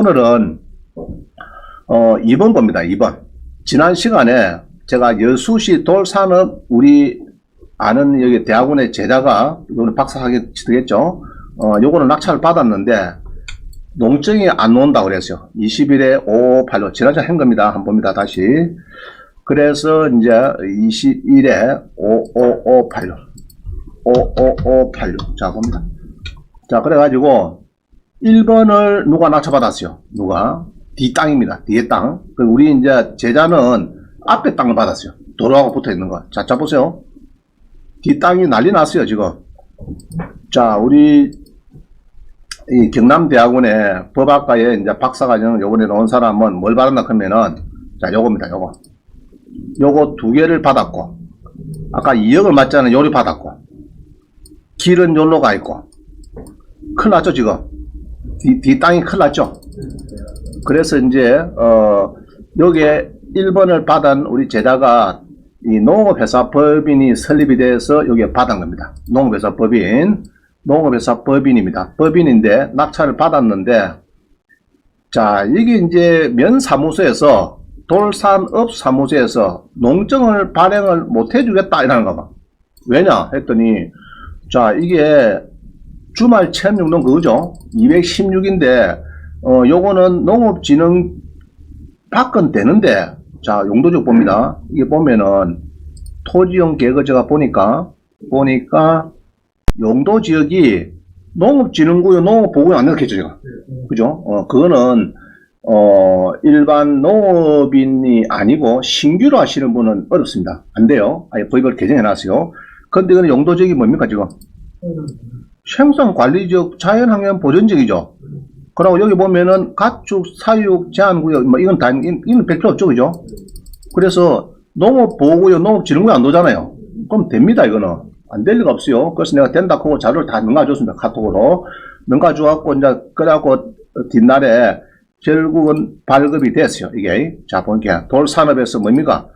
오늘은 어 2번 봅니다. 2번. 지난 시간에 제가 여수시 돌산업 우리 아는 여기 대학원의 제자가 이거는 박사학위 되겠죠. 어 요거는 낙찰을 받았는데 농증이 안 온다 그랬어요. 20일에 5585 지난주에 한 겁니다. 한번 봅니다. 다시. 그래서 이제 21에 55586 55586 자 봅니다. 자 그래가지고 1번을 누가 낙찰받았어요? 누가? 뒤 땅입니다. 뒤에 땅. 그 우리 이제 제자는 앞에 땅을 받았어요. 도로하고 붙어 있는 거. 자, 자 보세요. 뒤 땅이 난리 났어요, 지금. 자, 우리 이 경남대학원의 법학과에 이제 박사과정 요번에 나온 사람은 뭘 받았나 하면은 자, 요겁니다, 요거. 요거 두 개를 받았고 아까 2억을 맞자는 요리 받았고 길은 요로 가 있고 큰일 났죠, 지금. 뒤, 뒤 땅이 큰일 났죠. 그래서 이제 어 여기에 1번을 받은 우리 제자가 이 농업회사 법인이 설립이 돼서 여기에 받은 겁니다. 농업회사 법인, 농업회사 법인입니다. 법인인데 낙찰을 받았는데 자 이게 이제 면사무소에서 돌산업 사무소에서 농정을 발행을 못 해주겠다 이라는 거 봐. 왜냐 했더니 자 이게 주말 체험 용도는 그거죠. 216인데 어 요거는 농업진흥 밖은 되는데 자 용도적 봅니다. 이게 보면은 토지용 계획을 제가 보니까 보니까 용도 지역이 농업진흥구요 농업보호구요 안 넣겠죠 제가 그죠? 어 그거는 어 일반 농업인이 아니고 신규로 하시는 분은 어렵습니다. 안 돼요. 아예 법을 개정해 놨어요. 근데 이거는 용도 지역이 뭡니까 지금? 생산 관리적 자연환경 보전적이죠. 그리고 여기 보면은 가축 사육 제한구역 뭐 이건 다 이- 이건 별 필요 없죠, 그죠? 그래서 농업보호구역, 농업진흥구역 안 도잖아요. 그럼 됩니다, 이거는 안 될 리가 없어요. 그래서 내가 된다 하고 자료를 다 넘겨줬습니다, 카톡으로 넘겨주었고 이제 그래갖고 뒷날에 결국은 발급이 됐어요, 이게. 자, 보니까 돌산업에서 뭡니까?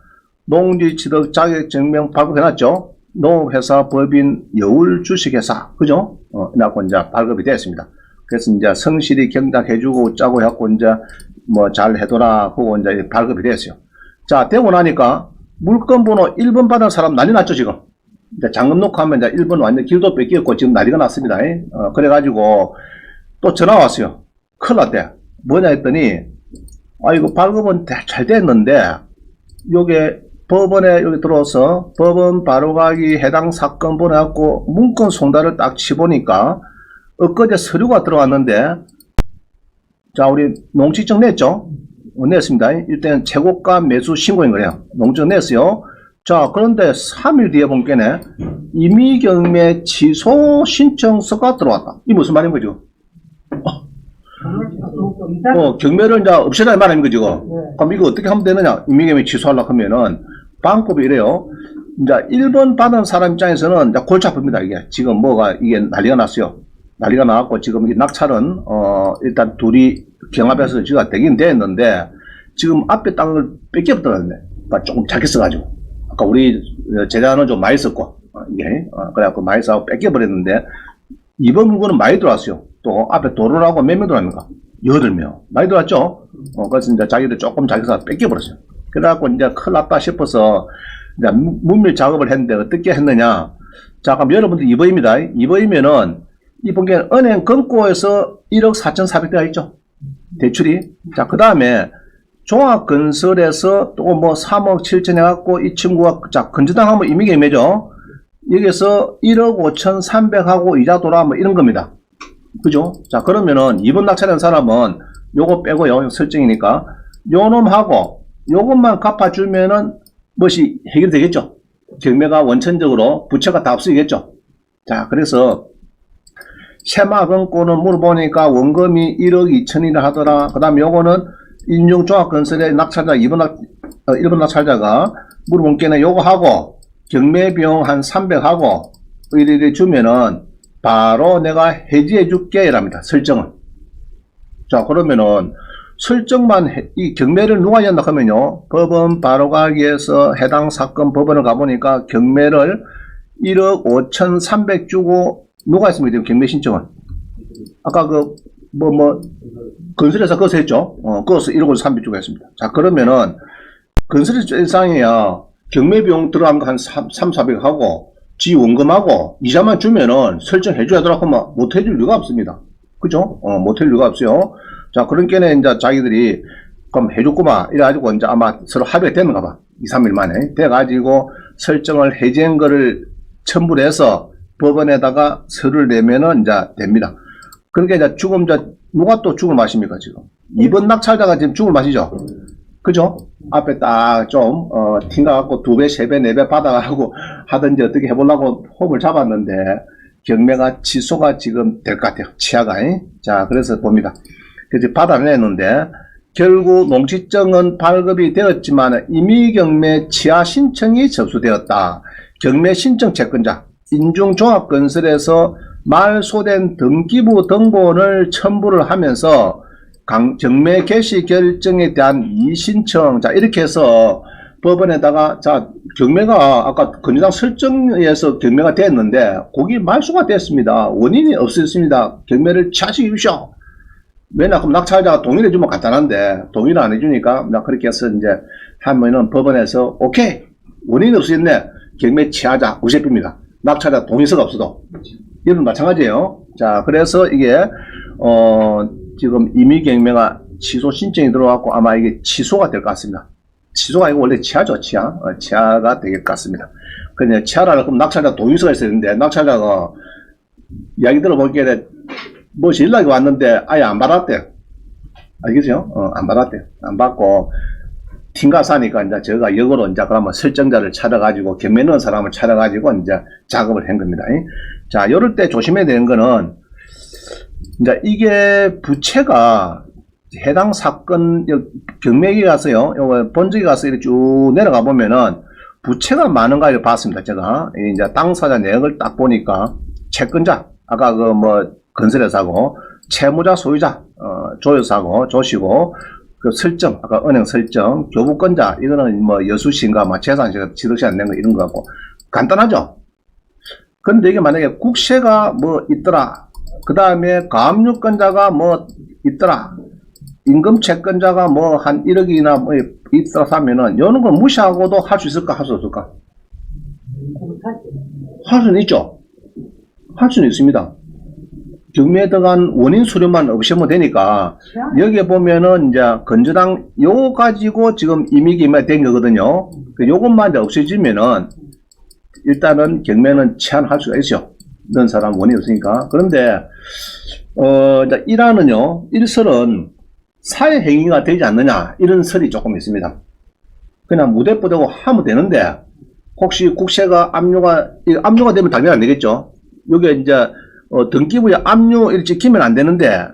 농지취득 자격증명 발급해놨죠. 농업회사 법인 여울 주식회사 그죠? 어, 그래갖고 이제 발급이 됐습니다. 그래서 이제 성실히 경작해주고 짜고 해갖고 이제 뭐 잘 해둬라 하고 이제 발급이 됐어요. 자 되고 나니까 물건 번호 1번 받은 사람 난리 났죠 지금. 이제 장금 녹화하면 이제 1번 완전 길도 뺏겼고 지금 난리가 났습니다. 어, 그래가지고 또 전화 왔어요. 큰일 났대. 뭐냐 했더니 아 이거 발급은 다잘 됐는데 요게 법원에 여기 들어와서 법원 바로가기 해당 사건 보내갖고 문건 송달을 딱 치보니까 엊그제 서류가 들어왔는데 자 우리 농지증 냈죠? 어, 냈습니다. 일단 최고가 매수 신고인 거예요. 농지증 냈어요. 자 그런데 3일 뒤에 본게네 임의경매 취소 신청서가 들어왔다. 이 무슨 말인 거죠? 어, 경매를 이제 없애라 이 말인 거죠. 네. 그럼 이거 어떻게 하면 되느냐? 임의경매 취소하려고 하면은 방법이 이래요. 이제 1번 받은 사람 입장에서는 이제 골치 아픕니다. 이게 지금 뭐가 이게 난리가 났어요. 난리가 나갖고 지금 이 낙찰은 어 일단 둘이 경합해서 지가 되긴 됐는데 지금 앞에 땅을 뺏겨버렸네. 그러니까 조금 작게 써가지고 아까 우리 제자는 좀 많이 썼고 어, 이게 어, 그래갖고 많이 써고 뺏겨버렸는데 이번 물건은 많이 들어왔어요. 또 앞에 도로라고 몇 명 들어왔는가? 여덟 명 많이 들어왔죠. 어, 그래서 이제 자기들 조금 자기 사 뺏겨버렸어요. 그래갖고 이제 큰일 났다 싶어서 이제 문- 문밀 작업을 했는데 어떻게 했느냐. 자, 그럼 여러분들 이번입니다. 이번이면은 이번 게 은행 금고에서 1억 4,400대가 있죠. 대출이. 자, 그 다음에 종합건설에서 또 뭐 3억 7천 해갖고 이 친구가 자, 건조당하면 이미경매죠. 여기서 1억 5,300하고 이자 돌아 뭐 이런 겁니다. 그죠? 자, 그러면은 이번 낙찰한 사람은 요거 빼고요. 설정이니까. 요 놈하고 요것만 갚아주면은 무엇이 해결되겠죠. 경매가 원천적으로 부채가 다 없어지겠죠. 자, 그래서 새마금고는 물어보니까 원금이 1억 2천이라 하더라. 그 다음에 요거는 인중종합건설의 낙찰자, 2번 낙, 어, 1번 낙찰자가 물어본 게는 요거 하고 경매비용 한 300하고 이렇게 주면은 바로 내가 해지해 줄게 이랍니다. 설정은. 자, 그러면은 설정만 해- 이 경매를 누가 했나 하면요. 법원 바로 가기에서 해당 사건 법원을 가보니까 경매를 1억 5,300 주고 누가 했습니까? 경매 신청은. 아까 그 뭐뭐 건설회사 그것을 했죠. 어, 그것을 1억 3비 주고 했습니다. 자, 그러면은, 건설회사 일상이야, 경매 비용 들어간 거한 3, 3, 400 하고, 지 원금하고, 이자만 주면은 설정해 줘야 되라고 하면 못 해줄 이유가 없습니다. 그죠? 어, 못 해줄 이유가 없어요. 자, 그런 게에 이제 자기들이, 그럼 해줬구만. 이래가지고 이제 아마 서로 합의가 됐는가 봐. 2, 3일 만에. 돼가지고 설정을 해제한 거를 첨부를 해서 법원에다가 서류를 내면은 이제 됩니다. 그러니까 이제 죽음, 이제 누가 또 죽을 마십니까, 지금? 이번 낙찰자가 지금 죽을 마시죠? 그죠? 앞에 딱 좀, 어, 튕가갖고 두 배, 세 배, 네 배 받아가고 하든지 어떻게 해보려고 홈을 잡았는데, 경매가 취소가 지금 될 것 같아요. 치아가. 잉? 자, 그래서 봅니다. 그래서 받아내는데, 결국 농지증은 발급이 되었지만 이미 경매 치아 신청이 접수되었다. 경매 신청 채권자 인중종합건설에서 말소된 등기부 등본을 첨부를 하면서 강, 경매 개시 결정에 대한 이신청 자 이렇게 해서 법원에다가 자 경매가 아까 건조장 설정에서 경매가 됐는데 거기 말소가 됐습니다. 원인이 없었습니다. 경매를 취하시기 주십시오. 왜냐 그럼 낙찰자가 동의를 해주면 간단한데 동의를 안 해주니까 나 그렇게 해서 이제 하면은 법원에서 오케이! 원인이 없었네! 경매 취하자! 우세입니다. 낙찰자 동의서가 없어도. 이건 마찬가지예요. 자 그래서 이게 어 지금 이미 경매가 취소 신청이 들어왔고 아마 이게 취소가 될 것 같습니다. 취소가 아니고 원래 취하죠 취하. 어, 취하가 될 것 같습니다. 그냥 취하라는 그럼 낙찰자 동의서가 있어야 되는데 낙찰자가 이야기 들어보기에 뭐 연락이 왔는데 아예 안 받았대요. 알겠죠? 어, 안 받았대요. 안 받고 팀가 사니까 이제 제가 역으로 이제 그러면 설정자를 찾아가지고 넣은 사람을 찾아가지고 이제 작업을 한 겁니다. 잉? 자, 이럴 때 조심해야 되는 거는 이제 이게 부채가 해당 사건 여- 경매기 가서요, 요거 본적이 가서 이렇게 쭉 내려가 보면은 부채가 많은가를 봤습니다. 제가 이제 당사자 내역을 딱 보니까 채권자 아까 그뭐 건설회사고 채무자 소유자 어, 조여사고 조시고 그 설정 아까 은행 설정 교부권자 이거는 뭐 여수시인가 뭐 재산시가 지도시 안낸거 이런 거 같고 간단하죠. 근데 이게 만약에 국세가 뭐 있더라 그 다음에 가압류권자가 뭐 있더라 임금 채권자가 뭐 한 1억이나 뭐 있더라 하면은 이런 거 무시하고도 할 수 있을까 할 수 없을까 할 수는 있죠. 할 수는 있습니다. 경매에 들어간 원인 수료만 없애면 되니까 여기에 보면은 이제 건조당 요거 가지고 지금 이미기만 된 거거든요. 그 요것만 이제 없애지면은 일단은 경매는 제한할 수가 있죠. 넣은 사람 원인이 없으니까. 그런데 어 일화는요. 일설은 사회 행위가 되지 않느냐 이런 설이 조금 있습니다. 그냥 무대부대고 하면 되는데 혹시 국세가 압류가 이 압류가 되면 당연히 안 되겠죠. 여기 이제 어, 등기부에 압류 이렇게 찍히면 안 되는데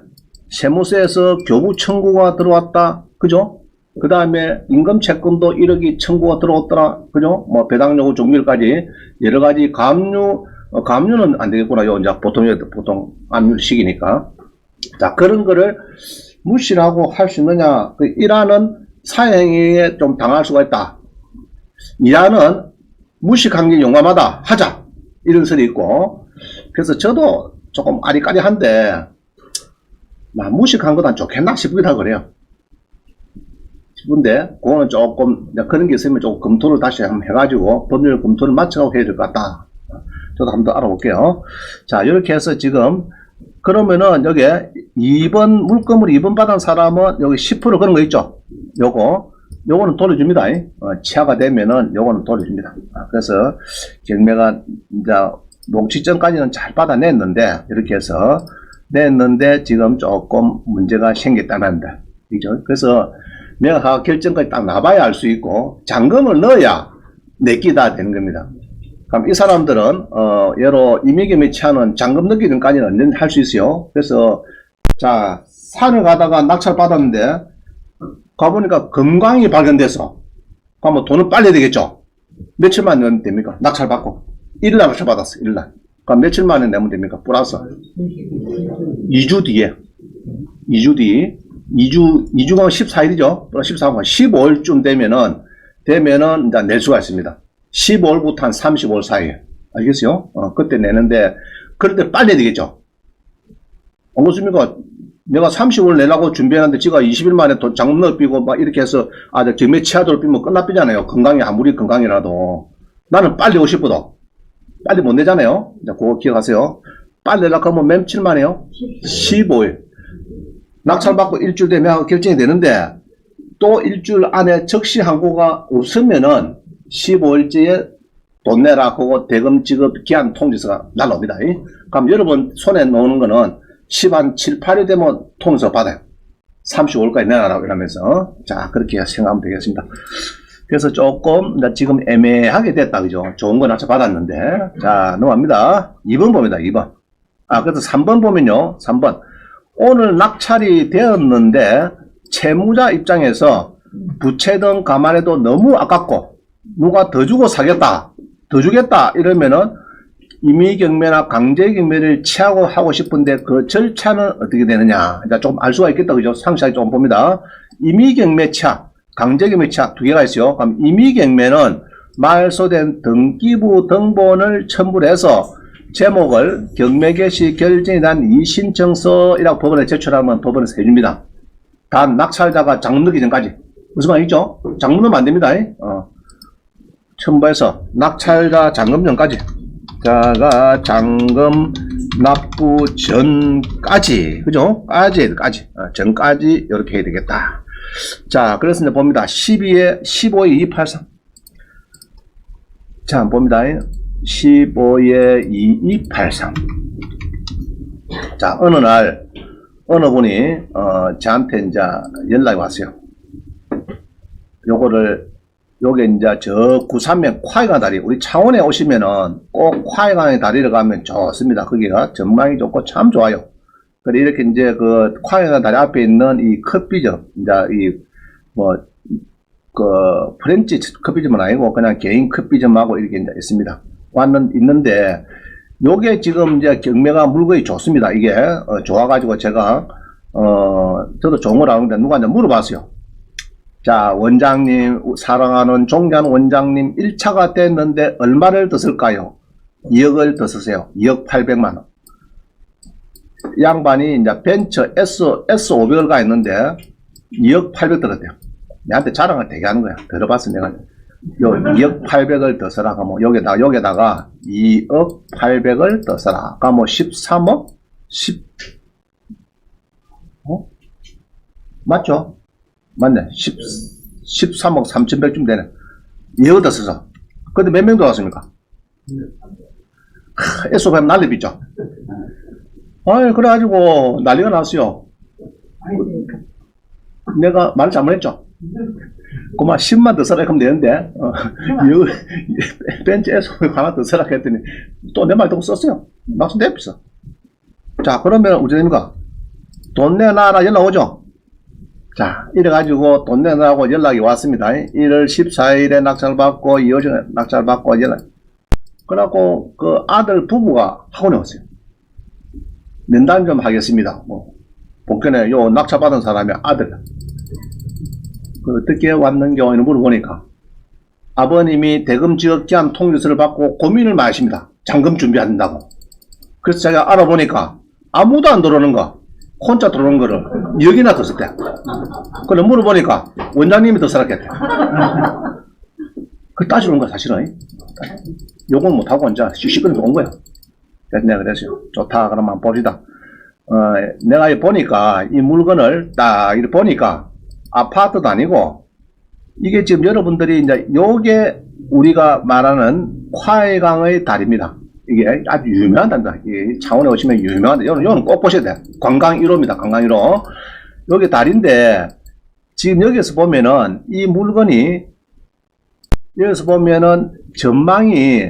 세무서에서 교부 청구가 들어왔다, 그죠? 그 다음에 임금 채권도 1억이 청구가 들어왔더라, 그죠? 뭐 배당 요구 종결까지 여러 가지 감류, 어, 감류는 안 되겠구나. 요 이제 보통 보통 압류식이니까. 자 그런 거를 무시를 하고 할 수 있느냐? 그 일하는 사행위에 좀 당할 수가 있다. 이하는 무식한 게 용감하다 하자 이런 설이 있고 그래서 저도 조금 아리까리한데 나 무식한 것도 안 좋겠나 싶기도 하고 그래요. 싶은데 그거는 조금 그런 게 있으면 조금 검토를 다시 한번 해가지고 법률 검토를 마쳐가고 해야 될 것 같다. 저도 한번 더 알아볼게요. 자 이렇게 해서 지금 그러면은 여기 2번 물건을 2번 받은 사람은 여기 10% 그런 거 있죠? 요거. 요거는 돌려줍니다. 어, 치아가 되면은 요거는 돌려줍니다. 아, 그래서 경매가 이제 녹취점까지는 잘 받아냈는데 이렇게 해서 냈는데 지금 조금 문제가 생겼다는데 그죠? 그래서 내가 결정까지 딱 나봐야 알 수 있고 잔금을 넣어야 내끼다 되는 겁니다. 그럼 이 사람들은 어 예로 이미겸의 치아는 잔금 넣기 전까지는 언제든 할 수 있어요. 그래서 자 산을 가다가 낙찰 받았는데 가보니까 금광이 발견돼서 그러면 돈은 빨리 되겠죠. 며칠만 내면 됩니까? 낙찰 받고 1일날 낙찰 받았어. 1일날. 그럼 며칠 만에 내면 됩니까? 플러스 2주 뒤에 2주 뒤 2주 2주가 14일이죠. 14일 15일쯤 되면은 되면은 이제 낼 수가 있습니다. 15일부터 한 35일 사이에 알겠어요? 어, 그때 내는데 그런데 빨리 되겠죠. 안 그렇습니까? 내가 30을 내려고 준비했는데 지가 20일 만에 돈 장문을 삐고 막 이렇게 해서 아, 저 경매 치하도록 삐면 끝나삐잖아요. 건강이 아무리 건강이라도. 나는 빨리 오고 싶어도. 빨리 못 내잖아요. 자, 그거 기억하세요. 빨리 내려고 하면 며칠 만에요? 15일. 낙찰받고 일주일 되면 결정이 되는데 또 일주일 안에 적시 항고가 없으면은 15일째에 돈 내라 그거 대금 지급 기한 통지서가 날라옵니다. 이. 그럼 여러분 손에 놓는 거는 10한 7, 8일 되면 통지서 받아요. 35일까지 내놔라고 이러면서 자 그렇게 생각하면 되겠습니다. 그래서 조금 나 지금 애매하게 됐다 그죠? 좋은 거 낙찰 받았는데 자 넘어갑니다. 2번 봅니다. 2번. 아 그래서 3번 보면요. 3번. 오늘 낙찰이 되었는데 채무자 입장에서 부채든 감안해도 너무 아깝고 누가 더 주고 사겠다 더 주겠다 이러면은 임의 경매나 강제 경매를 취하고 하고 싶은데 그 절차는 어떻게 되느냐 이제 조금 알 수가 있겠다 그죠 상세하게 조금 봅니다 임의 경매 취하 강제경매 취하 두 개가 있어요 그럼 임의경매는 말소된 등기부 등본을 첨부를 해서 제목을 경매 개시 결정에 대한 이신청서이라고 법원에 제출하면 법원에서 해줍니다. 단 낙찰자가 장 넣기 전까지 무슨 말이죠? 장 넣으면 안 됩니다. 어. 첨부해서 낙찰자 잔금 전까지 자가 잔금 납부 전까지 그죠? 까지 까지 어, 전까지 이렇게 해야 되겠다. 자 그래서 이제 봅니다. 12에 15에 283. 자 봅니다. 15에 2283. 자 어느 날 어느 분이 어, 저한테 이제 연락이 왔어요. 요거를 요게 이제 저 구산면 화해강 다리 우리 창원에 오시면은 꼭 화해강의 다리를 가면 좋습니다. 거기가 전망이 좋고 참 좋아요. 그래 이렇게 이제 그 화해강 다리 앞에 있는 이 커피점 이제 이뭐 그 프렌치 커피점은 아니고 그냥 개인 커피점하고 이렇게 이제 있습니다. 왔는 있는데 요게 지금 이제 경매가 물건이 좋습니다. 이게 어, 좋아가지고 제가 어 저도 걸 아는데 누가 이제 물어봤어요. 자 원장님 사랑하는 종전 원장님 1차가 됐는데 얼마를 더 쓸까요? 2억을 더 쓰세요. 2억 800만 원. 양반이 이제 벤처 S S500을 가 있는데 2억 800 들었대요. 내한테 자랑을 되게 하는 거야. 들어봤어 내가. 요 2억 800을 더 써라. 뭐 여기다가 여기다가 2억 800을 더 써라. 그뭐 13억 10 어? 맞죠? 맞네. 10 13억 3,100쯤 되네. 2억 더 써서. 근데 몇 명 들어왔습니까? S500 난리비죠. 아이 그래가지고 난리가 났어요. 내가 말 잘못했죠. 그만 10만 더 써라 하면 되는데 어, 요 벤츠 S 하나 더 써라 했더니 또 내 말 듣고 썼어요. 낙수 내비어 자 그러면 어떻게 됩니까? 돈 내놔라 연락 오죠? 자 이래가지고 돈 내놔라고 연락이 왔습니다. 1월 14일에 낙찰 받고 2월 낙찰 받고 연락 그래갖고 그 아들 부부가 학원에 왔어요. 면담 좀 하겠습니다. 뭐 복견에 요 낙찰 받은 사람이 아들 그 어떻게 왔는겨 이런 물어보니까 아버님이 대금 지역 기한 통지서를 받고 고민을 많이 하십니다. 잔금 준비한다고. 그래서 제가 알아보니까 아무도 안 들어오는 거 혼자 들어오는 거를 여기나 더 썼대. 그래 물어보니까 원장님이 더 써놨겠대. 그 따지는 거야 사실은. 요건 못하고 이제 시시거리 온 거야. 그래서 내가 그랬어요. 좋다 그러면 봅시다. 어, 내가 이 보니까 이 물건을 딱 이렇게 보니까 아파트도 아니고 이게 지금 여러분들이 이제 요게 우리가 말하는 화해강의 다리입니다. 이게 아주 유명한 단다. 이 창원에 오시면 유명한 요는 요는 꼭 보셔야 돼. 관광 1호입니다. 관광 1호. 여기 다리인데 지금 여기서 보면은 이 물건이 여기서 보면은 전망이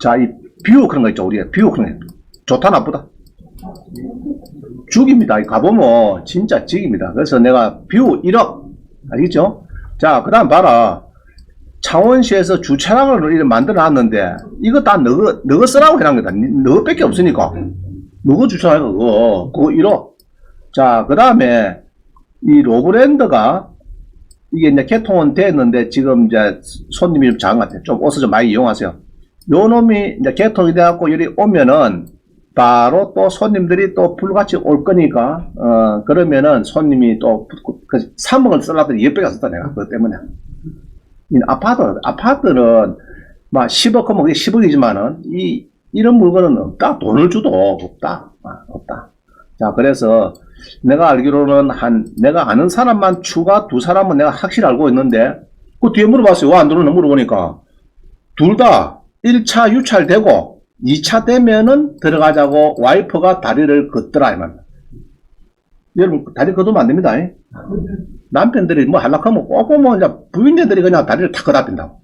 자 이 뷰 그런 거 있죠. 우리가 뷰 그런 거 좋다 나쁘다. 죽입니다. 가보면 진짜 죽입니다. 그래서 내가 뷰 1억 알겠죠? 자, 그 다음 봐라. 창원시에서 주차장을 만들어 놨는데 이거 다 너가 너가 쓰라고 해놓은 거다. 너 밖에 없으니까. 너가 주차장 그거 그거 1억. 자, 그 다음에 이 로브랜드가 이게 이제 개통은 됐는데 지금 이제 손님이 좀 작은 것 같아요. 좀 옷을 좀 많이 이용하세요. 요 놈이 이제 개통이 돼갖고 여기 오면은 바로 또 손님들이 또 불같이 올 거니까, 어, 그러면은 손님이 또, 그 3억을 쓰려더니 10배가 썼다, 내가. 그것 때문에. 이 아파트, 아파트는 막 10억 하면 그게 10억이지만은, 이, 이런 물건은 없다. 돈을 줘도 없다. 아, 없다. 자, 그래서 내가 알기로는 한, 내가 아는 사람만 추가 두 사람은 내가 확실히 알고 있는데, 그 뒤에 물어봤어요. 왜 안 들어오나 물어보니까, 둘 다 1차 유찰되고, 2차 되면은 들어가자고 와이퍼가 다리를 걷더라, 이 말이야. 여러분, 다리 걷으면 안 됩니다. 이. 남편들이 뭐 하려고 꼭 보면 부인들이 그냥 다리를 탁 걷어빈다고.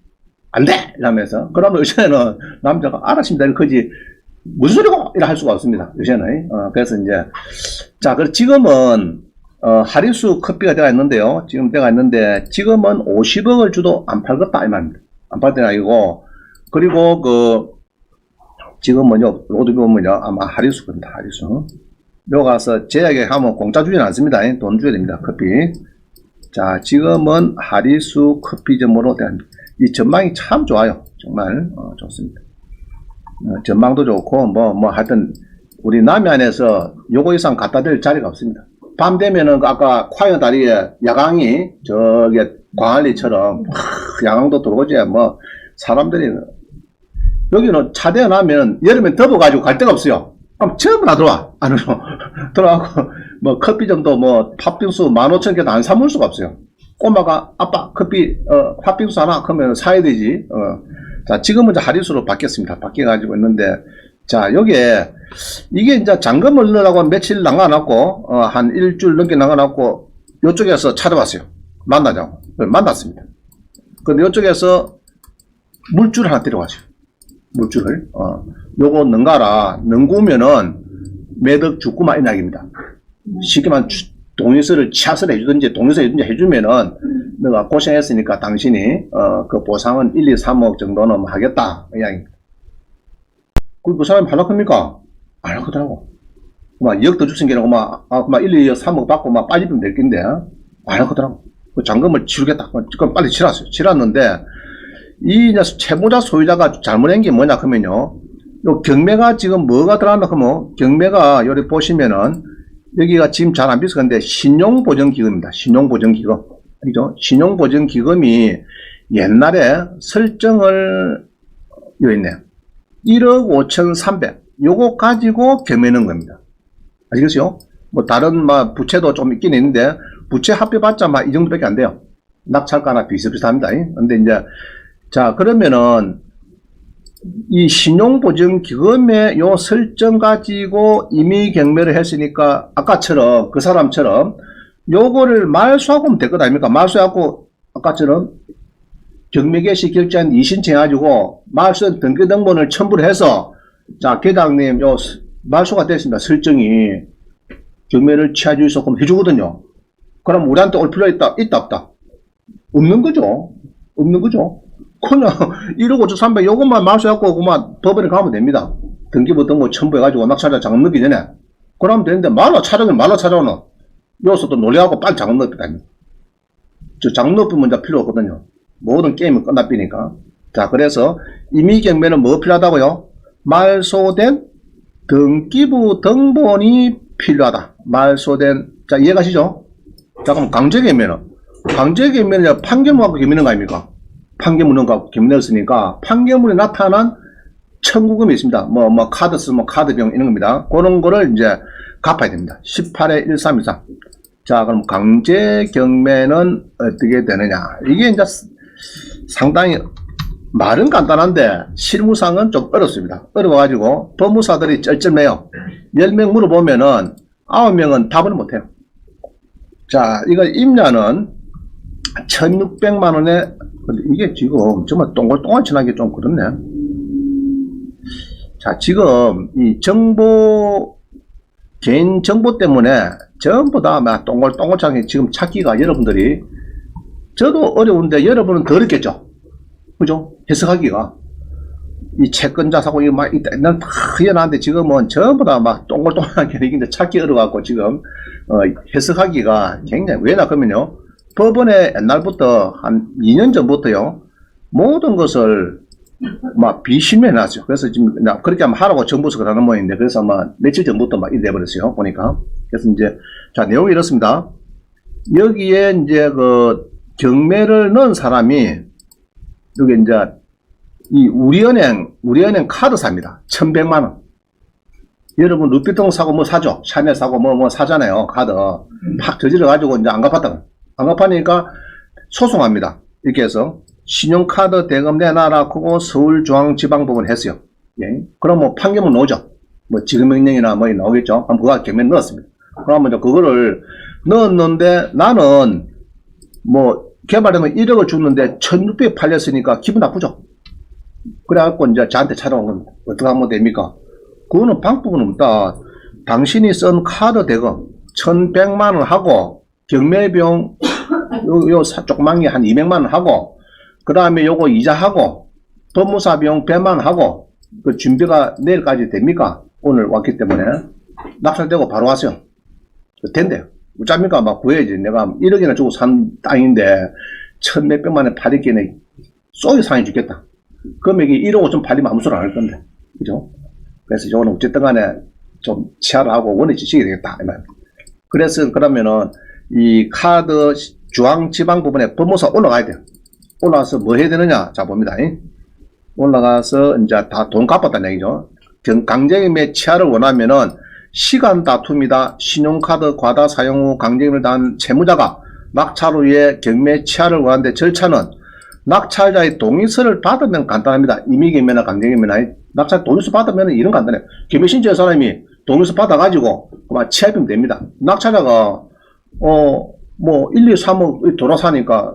안 돼! 이러면서. 그러면 요새는 남자가 알았습니다. 이거지. 무슨 소리고! 이라 할 수가 없습니다. 요새는. 어, 그래서 이제. 자, 그리고 지금은, 어, 하리수 커피가 되어 있는데요. 지금 되어 있는데, 지금은 50억을 주도 안 팔겠다. 이 말입니다. 안 팔 때가 아니고, 그리고 그, 지금 뭐냐, 로드 보면요. 아마 하리수 겁니다. 하리수. 요 가서 제약에 하면 공짜 주진 않습니다. 돈 줘야 됩니다. 커피. 자, 지금은 하리수 커피점으로 대한 이 전망이 참 좋아요. 정말 어, 좋습니다. 어, 전망도 좋고 뭐뭐 하여튼 우리 남해안에서 요거 이상 갖다 댈 자리가 없습니다. 밤 되면은 그 아까 과연 다리에 야광이 저게 광안리처럼 하, 야광도 들어오지 뭐 사람들이 여기는 차대어 나면 여름에 덮어가지고 갈 데가 없어요. 그럼 전부 다 들어와 안으로 들어가고 뭐 커피 정도 뭐 팥빙수 15,000개도 안 사물 수가 없어요. 꼬마가 아빠 커피 어 팥빙수 하나 그러면 사야 되지. 어. 자 지금은 이제 하리수로 바뀌었습니다. 바뀌어 가지고 있는데 자 여기에 이게 이제 잔금을 넣으라고 며칠 남아놨고 어, 한 일주일 넘게 남아놨고 요쪽에서 찾아봤어요. 만나자고 만났습니다. 근데 요쪽에서 물줄 하나 데려가죠. 물줄을 어, 요거 능가라 능구면은 매덕 죽구만 이야기입니다. 쉽게 말하면 주- 동의서를 차서를 해주든지 동의서 해주든지 해주면은 내가 고생했으니까 당신이 어, 그 보상은 1, 2, 3억 정도는 하겠다 이 이야기입니다. 그그 사람이 겁니까? 안 하거든요. 막 2억 더 주신 게라고 막, 아, 막 1, 2, 3억 받고 막 빠지면 될 건데 안 하거든요. 그 잔금을 치르겠다. 그럼 빨리 치렀어요. 치렀는데 이 이제 채무자 소유자가 잘못한 게 뭐냐 그러면요. 요 경매가 지금 뭐가 들어간다 그러면 경매가 여기 보시면은 여기가 지금 잘 안 비슷한데 신용보전기금입니다. 신용보전기금. 그죠? 신용보전기금이 옛날에 설정을 여기 있네요. 1억 5,300. 요거 가지고 경매는 겁니다. 아시겠어요? 뭐 다른 막 부채도 좀 있긴 있는데 부채 합해봤자 막 이 정도밖에 안 돼요. 낙찰가나 비슷비슷합니다. 근데 이제 자 그러면은 이 신용보증기금의 요 설정 가지고 이미 경매를 했으니까 아까처럼 그 사람처럼 요거를 말소하고 하면 될 것 아닙니까? 말소하고 아까처럼 경매 개시 결제한 이신청 해가지고 말소 등기 등본을 첨부를 해서 자 계장님 요 스- 말소가 됐습니다. 설정이 경매를 취하 주셔서 그럼 해주거든요. 그럼 우리한테 올 필요 있다 있다 없다 없는 거죠. 없는 거죠. 그냥 1억 5천 3백 요것만 말소해갖고 그만 법원에 가면 됩니다. 등기부 등본 첨부해가지고 낙찰자 장업 넣기 전에 그러면 되는데 말로 찾아오면 말로 찾아오는 여기서 또 놀래갖고 빨리 장업 넣었다. 저 장업 넣으면 이제 필요 없거든요. 모든 게임은 끝나버리니까. 자 그래서 이미 경매는 뭐 필요하다고요? 말소된 등기부 등본이 필요하다. 말소된 자 이해가시죠? 자 그럼 강제 경매는 강제 경매는 판결문하고 경매는 거 아닙니까? 판결문을 갖고 경매했으니까 판결문에 나타난 청구금이 있습니다. 뭐, 뭐, 카드 쓰면 카드 비용 이런 겁니다. 그런 거를 이제 갚아야 됩니다. 18에 13 이상. 자, 그럼 강제 경매는 어떻게 되느냐. 이게 이제 상당히 말은 간단한데 실무상은 좀 어렵습니다. 어려워가지고 법무사들이 쩔쩔매요. 10명 물어보면은 9명은 답을 못해요. 자, 이거 임야는 1600만 원에 근데 이게 지금 정말 동글동글치 나게 좀 그렇네. 자, 지금 이 정보, 개인 정보 때문에 전부 다 막 동글동글하게 지금 찾기가 여러분들이 저도 어려운데 여러분은 더 어렵겠죠? 그죠? 해석하기가. 이 채권자 사고 이거 막. 옛날 막 희한한데 지금은 전부 다 막 동글동글하게 이게 찾기 어려갖고 지금 어, 해석하기가 굉장히 왜냐 그러면요. 법원에 옛날부터 한 2년 전부터요. 모든 것을 막 비심해 놨죠. 그래서 지금 나 그렇게 하면 하라고 정부에서 그러는 모양인데 그래서 아마 며칠 전부터 막 이래 버렸어요. 보니까. 그래서 이제 자 내용이 이렇습니다. 여기에 이제 그 경매를 넣은 사람이 여기 이제 이 우리은행 우리은행 카드사입니다. 1,100만 원. 여러분 루피통 사고 뭐 사죠? 샤넬 사고 뭐뭐 사잖아요. 카드 팍 저질러 가지고 이제 안 갚았다 갚으니까 소송합니다. 이렇게 해서 신용카드 대금 내놔라 그거 서울중앙지방법원 했어요. 예. 그럼 뭐 판결문 나오죠. 뭐 지급명령이나 뭐 나오겠죠. 그럼 그거 경매 넣었습니다. 그러면 이제 그거를 넣었는데 나는 뭐 개발하면 1억을 줬는데 1600 팔렸으니까 기분 나쁘죠. 그래갖고 이제 저한테 찾아온 겁니다. 어떻게 하면 됩니까? 그거는 방법은 없다. 당신이 쓴 카드 대금 1100만 원 하고 경매비용 요, 요 사- 조그만 게 한 200만 원 하고 그 다음에 요거 이자 하고 법무사 비용 100만 원 하고 그 준비가 내일까지 됩니까? 오늘 왔기 때문에 낙찰되고 바로. 그 된대요. 어쩝니까? 막 구해야지. 내가 1억이나 주고 산 땅인데 천 몇백만 원 팔리기에는 쏘기 상해 죽겠다. 금액이 1억 5천 팔리면 아무 소리 안 할 건데. 그죠? 그래서 이거는 어쨌든 간에 좀 치아를 하고 원의 지식이 되겠다. 그래서 그러면은 이 카드 중앙 지방 부분에 법무사 올라가야 돼요. 올라가서 뭐 해야 되느냐? 자, 봅니다. 잉? 올라가서 이제 다 돈 갚았다는 얘기죠. 경- 강제임의 치아를 원하면은 시간 다툼이다. 신용카드 과다 사용 후 강제임을 당한 채무자가 낙찰 후에 경매 치아를 원하는데 절차는 낙찰자의 동의서를 받으면 간단합니다. 임의경매나 강제경매나 낙찰 동의서 받으면 이런 간단해요. 경매 신청한 사람이 동의서 받아가지고 그만 취합이면 됩니다. 낙찰자가 어 뭐 1, 2, 3억 돌아사니까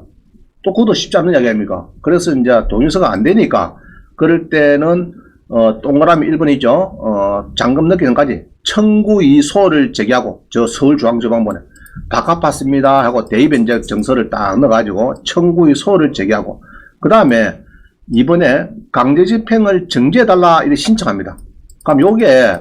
또 그것도 쉽지 않은 이야기 아닙니까? 그래서 이제 동의서가 안 되니까 그럴 때는 어 동그라미 1번 있죠. 어 잔금 넣기 전까지 청구 이소를 제기하고 저 서울중앙지방법원에 다 갚았습니다 하고 대입 이제 정서를 딱 넣어가지고 청구 이소를 제기하고 그 다음에 이번에 강제집행을 정지해달라 이렇게 신청합니다. 그럼 요게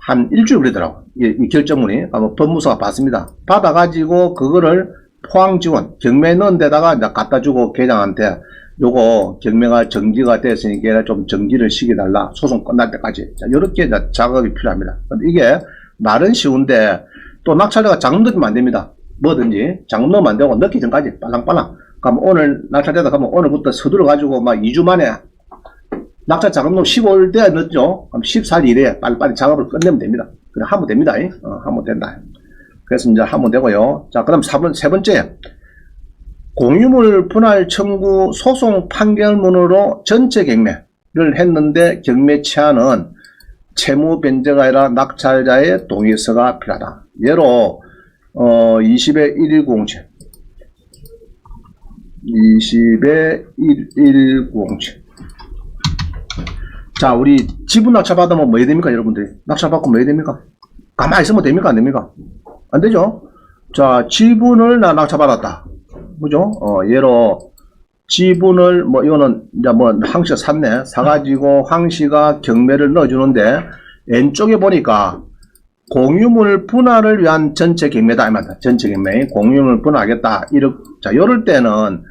한 일주일 걸리더라고. 이, 이 결정문이. 그럼 법무사가 받습니다. 받아가지고 그거를 포항 지원, 경매 넣은 데다가 갖다 주고 계장한테 요거 경매가 정지가 됐으니까 좀 정지를 시켜달라. 소송 끝날 때까지. 자, 요렇게 작업이 필요합니다. 이게 말은 쉬운데 또 낙찰자가 장금 넣으면 안 됩니다. 뭐든지 장금 넣으면 안 되고 넣기 전까지 빨랑빨랑. 그럼 오늘 낙찰되다 가면 오늘부터 서둘러 가지고 막 2주 만에 낙찰 자금도 15일 돼야 넣죠. 그럼 14일 이내에 빨리빨리 작업을 끝내면 됩니다. 그래 하면 됩니다. 어, 하면 된다. 그래서 이제 하면 되고요. 자, 그럼 4번, 세 번째. 공유물 분할 청구 소송 판결문으로 전체 경매를 했는데 경매 치안은 채무 변제가 아니라 낙찰자의 동의서가 필요하다. 예로 어, 20의 1107 20의 1107 자, 우리 지분 낙찰 받으면 뭐 해야 됩니까, 여러분들이? 낙찰 받고 뭐 해야 됩니까? 가만히 있으면 됩니까, 안 됩니까? 안 되죠? 자, 지분을 나 낙찰 받았다. 그죠? 어, 예로, 지분을, 뭐, 이거는, 이제 뭐, 황씨가 샀네. 사가지고 황씨가 경매를 넣어주는데, 왼쪽에 보니까, 공유물 분할을 위한 전체 경매다. 이 말이다. 전체 경매. 공유물 분할하겠다. 이렇게, 자, 요럴 때는,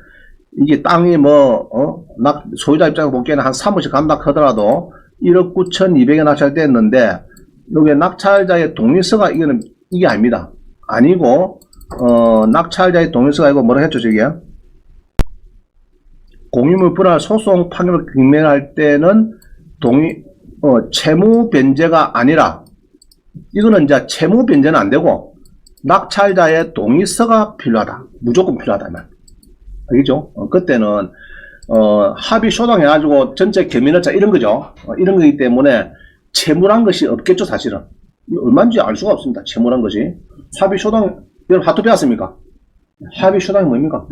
이게 땅이 뭐, 어, 낙, 소유자 입장에서 보기에는 한 3억씩 간다 하더라도 1억 9,200에 낙찰됐는데, 여기 낙찰자의 동의서가 이거는, 이게 아닙니다. 아니고, 어, 낙찰자의 동의서가 이거 뭐라 했죠, 저기에? 공유물 분할 소송 판결 경매할 때는 동의, 어, 채무 변제가 아니라, 이거는 이제 채무 변제는 안 되고, 낙찰자의 동의서가 필요하다. 무조건 필요하다. 이 말. 알겠죠? 어, 그때는 어, 합의 쇼당해가지고 전체 겸민을자 이런 거죠. 어, 이런 거기 때문에 채무란 것이 없겠죠, 사실은. 얼마인지 알 수가 없습니다. 채무란 것이. 합의 쇼당, 여러분 하도 배웠습니까? 합의 쇼당이 뭡니까?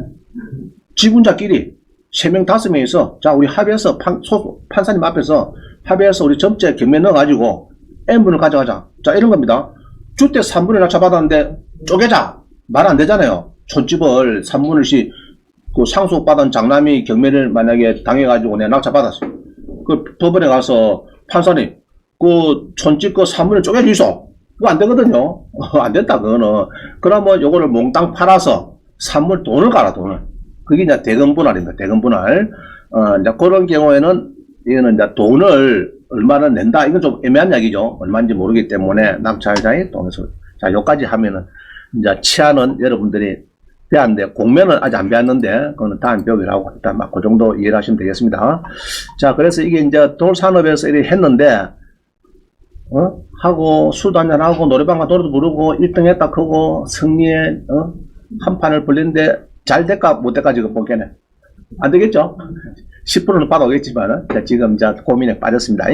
지분자끼리 세명 다섯 명이서 자, 우리 합의해서 판, 소, 판사님 앞에서 합의해서 우리 전체 경매 넣어가지고 N분을 가져가자. 자, 이런 겁니다. 주택 3분을 낙찰 받았는데 쪼개자. 말 안 되잖아요. 촌집을 3분을씩 그 상속받은 장남이 경매를 만약에 당해가지고 내가 낙찰받았어. 그 법원에 가서 판사님, 그 촌집 그 3분을 쪼개주소. 그거 안 되거든요. 안 된다, 그거는. 그러면 요거를 몽땅 팔아서 3분 돈을 깔아, 돈을. 그게 이제 대금 분할입니다. 대금 분할. 어, 이제 그런 경우에는 이거는 이제 돈을 얼마나 낸다. 이건 좀 애매한 이야기죠. 얼마인지 모르기 때문에 돈을 써. 자, 요까지 하면은 이제 치안은 여러분들이 배웠는데 공면은 아직 안 배웠는데 그거는 다음 배우기라고 일단 막 그 정도 이해를 하시면 되겠습니다. 자, 그래서 이게 이제 돌 산업에서 이렇게 했는데 어? 하고 술도 한잔 하고 노래방 가 노래도 부르고 1등 했다 크고 승리에 어? 한 판을 벌리는데 잘 될까 못 될까 지금 보기에는 안 되겠죠? 10%는 받아오겠지만 지금 이제 고민에 빠졌습니다.